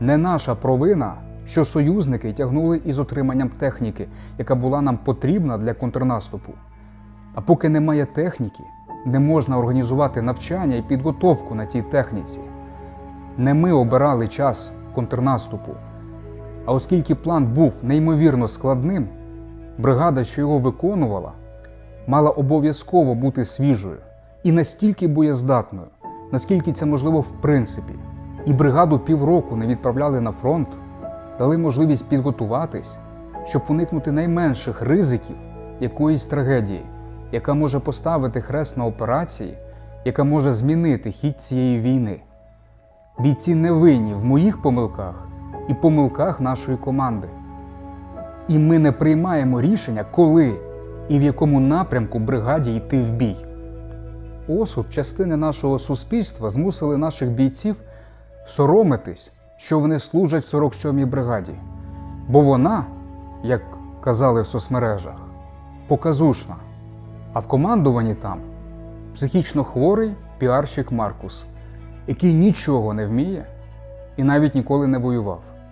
Не наша провина, що союзники тягнули із отриманням техніки, яка була нам потрібна для контрнаступу. А поки немає техніки, не можна організувати навчання і підготовку на цій техніці. Не ми обирали час контрнаступу. А оскільки план був неймовірно складним, бригада, що його виконувала, мала обов'язково бути свіжою і настільки боєздатною, наскільки це можливо в принципі. І бригаду півроку не відправляли на фронт, дали можливість підготуватись, щоб уникнути найменших ризиків якоїсь трагедії, яка може поставити хрест на операції, яка може змінити хід цієї війни. Бійці не винні в моїх помилках і помилках нашої команди. І ми не приймаємо рішення, коли і в якому напрямку бригаді йти в бій. Осуд частини нашого суспільства змусили наших бійців соромитись, що вони служать в 47-й бригаді. Бо вона, як казали в соцмережах, показушна. А в командуванні там психічно хворий піарщик Маркус, який нічого не вміє і навіть ніколи не воював.